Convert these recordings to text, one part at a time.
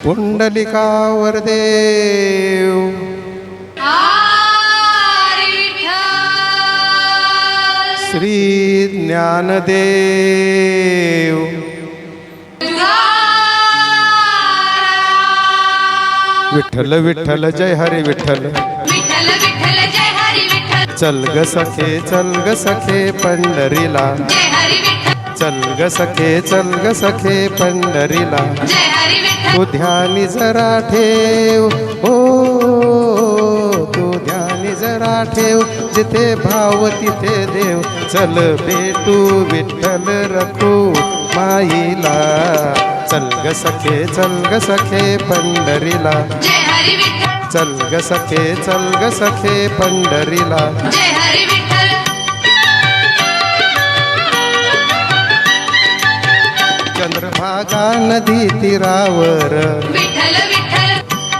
पुंडलिका वरदेव श्री ज्ञानदेव। विठ्ठल विठ्ठल जय हरी विठ्ठल। चल ग सखे चल ग सखे पंढरीला। चल ग सखे चल ग सखे पंढरीला. तू ध्यानी जरा ठेव. हो तू ध्यानी जरा ठेव. जिथे भाव तिथे देव. चल भेटू विठ्ठल रखू माईला. चल ग सखे चल ग सखे पंढरीला. चल ग सखे चल ग सखे पंढरीला. चंद्रभागा नदी तीरावर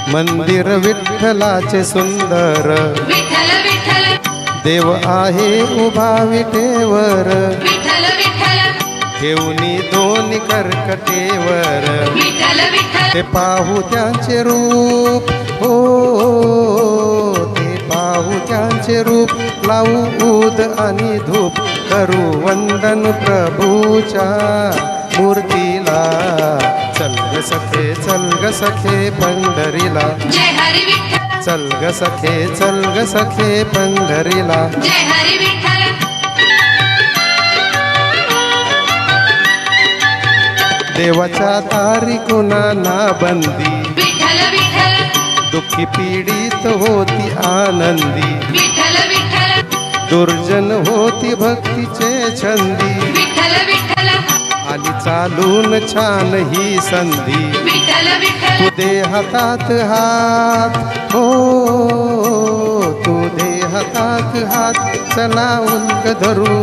मंदिर विठ्ठलाचे सुंदर. देव आहे उभा विटेवर. ठेवणी दोन कर्कटेवर. ते पाहू त्यांचे रूप. हो ते पाहू त्यांचे रूप. लावू उद आणि धूप. करू वंदन प्रभूच्या मूर्तीला चल ग सखे चल ग सखे पंढरीला. चल ग सखे चल ग सखे पंढरीला. देवाच्या दारी कुणाला बंदी? विठ्ठल विठ्ठल. दुःखी पीडित होती आनंदी. दुर्जन होती भक्तीचे छंदी. आली चालून छान ही संधी. तू दे हातात हात हो तू दे हातात हात. चला उंक धरू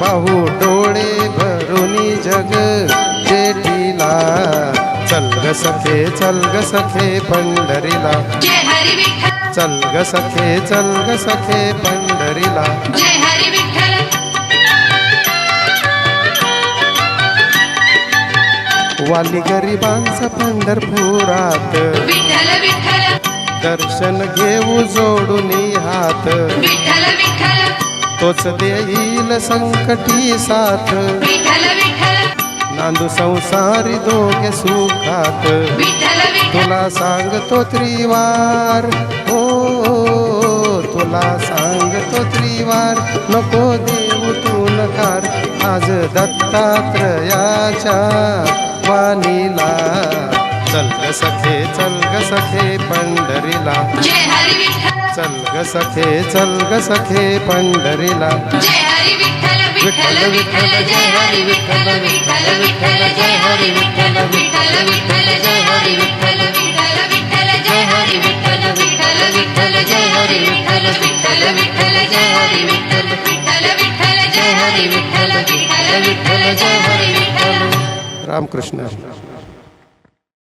पाहू डोळे भरूनी जग. जेठीला चल ग सखे चल ग सखे पंढरीला. चल ग सखे चल ग सखे पंढरीला. वाली गरिबांचा पंढरपुरात. दर्शन घेऊ जोडून हात. तोच देईल संकटी साथ. नांदू संसारी दोघे सुखात. तुला सांगतो त्रिवार. हो तुला सांगतो त्रिवार. नको देऊ तू नकार. आज दत्तात्रयाच्या भवानीला चल ग सखे चल ग सखे पंढरीला चल ग सखे चल ग सखे पंढरीला विठ्ठल विठ्ठल जय हरी विठ्ठल विठ्ठल विठ्ठल जय हरी विठ्ठल विठ्ठल विठ्ठल जय हरी विठ्ठल विठ्ठल जय हरी विठ्ठल विठ्ठल विठ्ठल जय हरी विठ्ठल विठ्ठल विठ्ठल जय हरी विठ्ठल विठ्ठल विठ्ठल जय हरी विठ्ठल विठ्ठल विठ्ठल जय हरी विठ्ठल રામકૃષ્ણ.